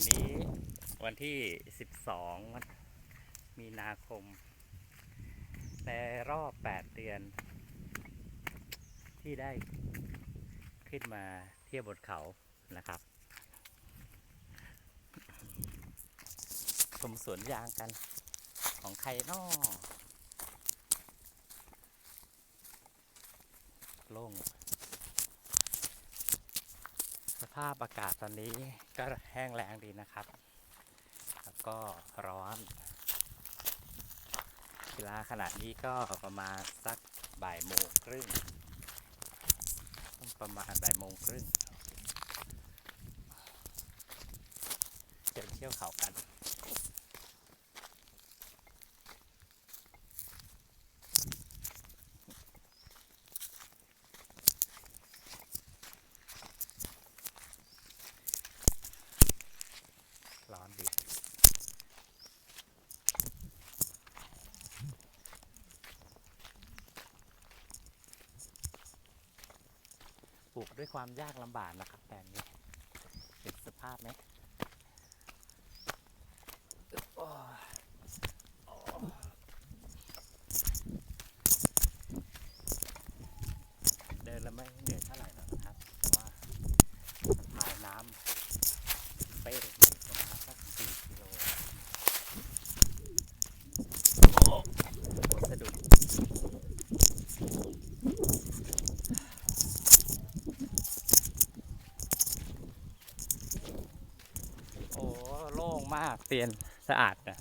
วันนี้วันที่ 12 มีนาคม ในรอบ 8 เดือน ที่ได้ขึ้นมาเที่ยวบนเขานะครับ ชมสวนยางกันของใครนอโล่งาพอากาศตอนนี้ก็แห้งแล้งดีนะครับ แล้วก็ร้อนเวลาขนาดนี้ก็ประมาณสักบ่ายโมงครึ่ง ประมาณบ่ายโมงครึ่งเดินเที่ยวเขากัน ลูกด้วยความยากลำบากนะครับแปลงนี้ เห็นสภาพไหมอึ๊บโอ้ยโอ้เดินแล้วไม่เหนื่อยเท่าไหร่หรอกนะครับ แต่ว่าสะพายน้ำ เป้หนึ่งประมาณสักสี่กิโลโอ้สะดุดโอ้โล่งมากเตียนสะอาดนะ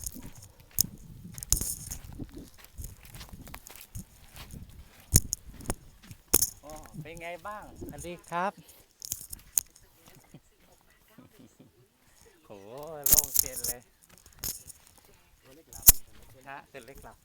เป็นไงบ้างสวัสดีครับโหโล่งเตียนเลยฮะเป็นเล็กหลับ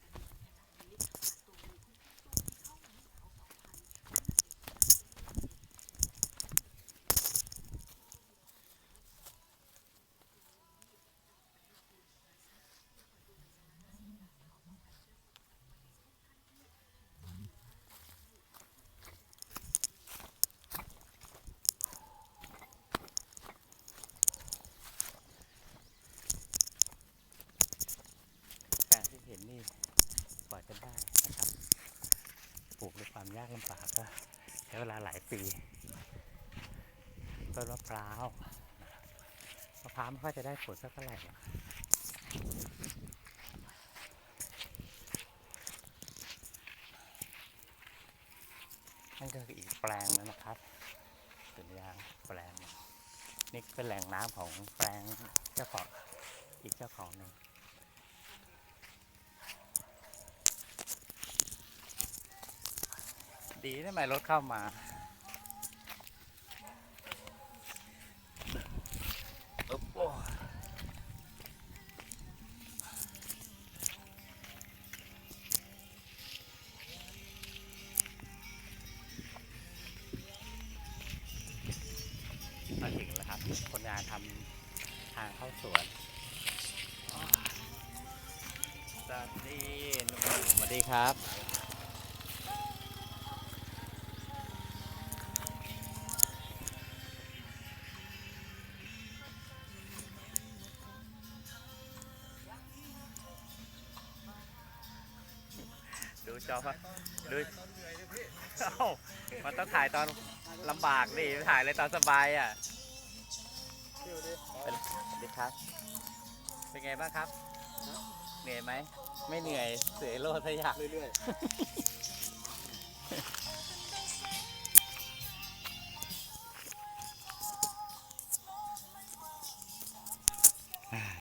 การที่เห็นนี่กว่าจะได้นะครับ ปลูกด้วยความยาก ลำบากก็ใช้เวลาหลายปีต้นมะพร้าวมะพร้าวไม่ค่อยจะได้ผลสักเท่าไหร่หรอกนั่นก็คืออีกแปลงนึงนะครับสวนยางแปลงหนึ่งนี่เป็นแหล่งน้ำของแปลงเจ้าของอีกเจ้าของหนึ่ง ดีทำไมรถเข้ามา มาถึงแล้วครับ คนงานทำทางเข้าสวนสวัสดีหนุ่มสวัสดีครับ จอปะดูเอ้ามันต้องถ่ายตอนลำบากดิถ่ายเลยตอนสบายอะเป็นสวัสดีครับ เป็นไงบ้างครับ เหนื่อยไหม ไม่เหนื่อย เสือโลดทะยะเรื่อย